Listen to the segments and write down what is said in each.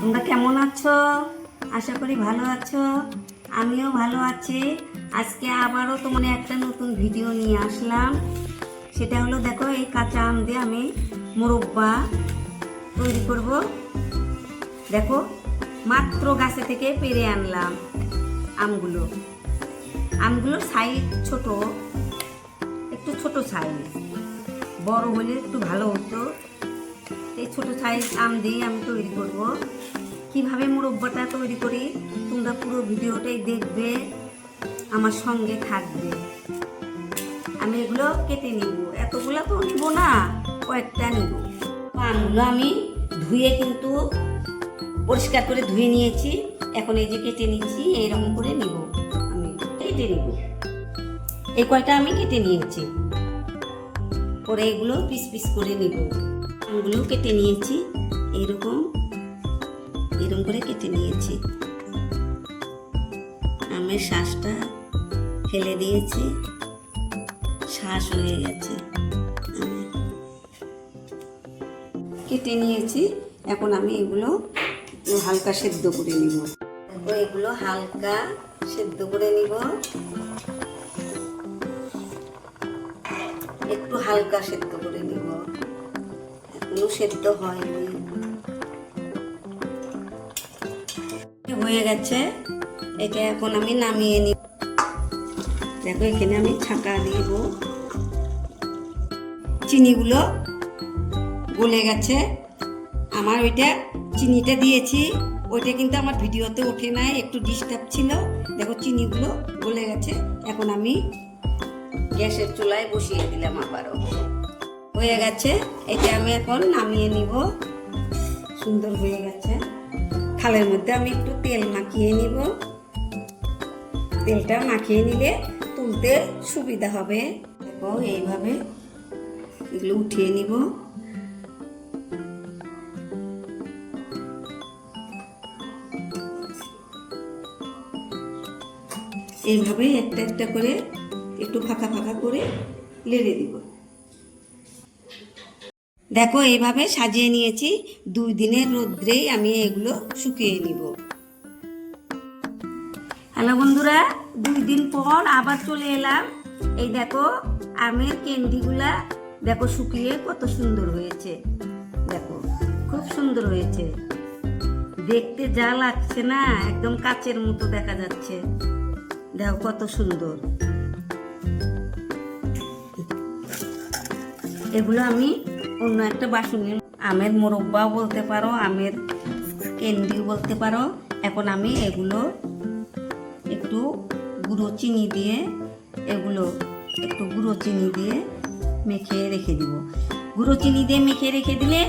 তোমরা কেমন আছো? আশা করি ভালো আছো। আমিও ভালো আছি। আজকে আবারও তোমার একটা নতুন ভিডিও নিয়ে আসলাম। সেটা হলো দেখো, এই কাঁচা আম দিয়ে আমি মোরব্বা তৈরি করব। দেখো, মাত্র গাছে থেকে পেরে আনলাম আমগুলো। আমগুলোর সাইজ ছোট, একটু ছোট সাইজ বড় হলে একটু ভালো হতো। এই ছোটো সাইজ আম দিয়ে আমি তৈরি করব। কীভাবে মুরব্বাটা তৈরি করি, তোমরা পুরো ভিডিওটাই দেখবে, আমার সঙ্গে থাকবে। আমি এগুলো কেটে নিব। এতগুলো তো নিব না, কয়েকটা নিব। আমগুলো আমি ধুয়ে কিন্তু পরিষ্কার করে ধুয়ে নিয়েছি। এখন এই যে কেটে নিচ্ছি, এইরকম করে নিব। আমি কেটে নিব। এই কয়টা আমি কেটে নিয়েছি। পরে এগুলো পিস পিস করে নিব। আমগুলো কেটে নিয়েছি। এরকম এরকম করে কেটে নিয়েছি। আমের শ্বাসটা ফেলে দিয়েছি। শ্বাস হয়ে গেছে। কেটে নিয়েছি। এখন আমি এগুলো হালকা সেদ্ধ করে নিব। এগুলো হালকা সেদ্ধ করে নিব। একটু হালকা সেদ্ধ করে নিব। এখনও সেদ্ধ হয়নি হয়ে গেছে? এটা এখন আমি নামিয়ে নিব। দেখো, এখানে আমি ছাঁকা দিব। চিনিগুলো গলে গেছে। আমার ওইটা চিনিটা দিয়েছি। ওইটা কিন্তু আমার ভিডিওতে ওঠে নাই, একটু ডিস্টার্ব ছিল। দেখো, চিনিগুলো গলে গেছে। এখন আমি গ্যাসের চুলায় বসিয়ে দিলাম আবারও। হয়ে গেছে। এটা আমি এখন নামিয়ে নিব। সুন্দর হয়ে গেছে। থালের মধ্যে আমি একটু তেল মাখিয়ে নিব। তেলটা মাখিয়ে নিলে তুলতে সুবিধা হবে। দেখো, এইভাবে এগুলো উঠিয়ে নিব। এইভাবে একটা একটা করে একটু ফাঁকা ফাঁকা করে লেড়ে দিব। দেখো, এইভাবে সাজিয়ে নিয়েছি। দুই দিনের রোদ্রেই আমি এগুলো শুকিয়ে নিব। হ্যালো বন্ধুরা, দুই দিন পর আবার চলে এলাম। এই দেখো, আমের ক্যান্ডিগুলা দেখো শুকিয়ে কত সুন্দর হয়েছে। দেখো, খুব সুন্দর হয়েছে। দেখতে যা লাগছে না, একদম কাচের মতো দেখা যাচ্ছে। দেখো কত সুন্দর। এগুলো আমি অন্য একটা বাসনে আমের মোরব্বাও বলতে পারো, আমের ক্যান্ডিও বলতে পারো। এখন আমি এগুলো একটু গুঁড়ো চিনি দিয়ে, এগুলো একটু গুঁড়ো চিনি দিয়ে মেখে রেখে দিব। গুঁড়ো চিনি দিয়ে মেখে রেখে দিলে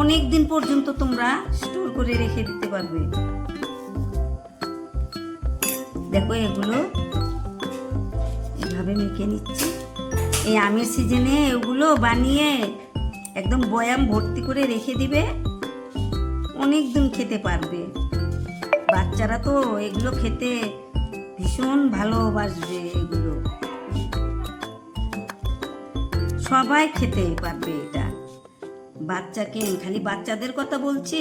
অনেক দিন পর্যন্ত তোমরা স্টোর করে রেখে দিতে পারবে। দেখো এগুলো এভাবে মেখে নিচ্ছি। এই আমের সিজনে এগুলো বানিয়ে একদম বয়াম ভর্তি করে রেখে দিবে, অনেক দিন খেতে পারবে। বাচ্চারা তো এগুলো খেতে ভীষণ ভালোবাসবে এগুলো। সবাই খেতে পারবে এটা। বাচ্চাকে খালি বাচ্চাদের কথা বলছি,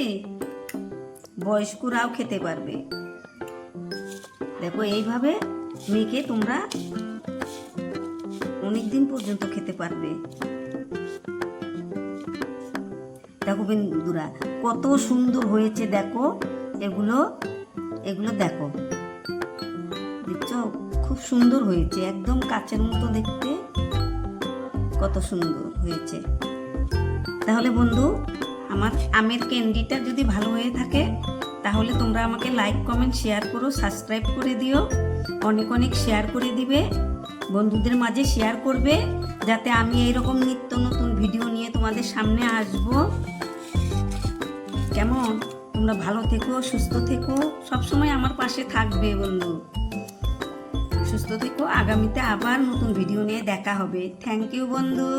বয়স্করাও খেতে পারবে। দেখো এইভাবে মেখে তোমরা অনেক দিন পর্যন্ত খেতে পারবে। দেখো বন্ধুরা কত সুন্দর হয়েছে দেখো, এগুলো এগুলো দেখো। দেখছ? খুব সুন্দর হয়েছে, একদম কাচের মতো দেখতে। কত সুন্দর হয়েছে। তাহলে বন্ধু, আমার আমের ক্যান্ডিটা যদি ভালো হয়ে থাকে, তাহলে তোমরা আমাকে লাইক কমেন্ট শেয়ার করো সাবস্ক্রাইব করে দিও। অনেক অনেক শেয়ার করে দিবে। বন্ধুদের মাঝে শেয়ার করবে, যাতে আমি এইরকম নিত্য নতুন ভিডিও নিয়ে তোমাদের সামনে আসব। কেমন? তোমরা ভালো থেকো, সুস্থ থেকো, সবসময় আমার পাশে থাকবে বন্ধু। সুস্থ থেকো, আগামীতে আবার নতুন ভিডিও নিয়ে দেখা হবে। থ্যাংক ইউ বন্ধু।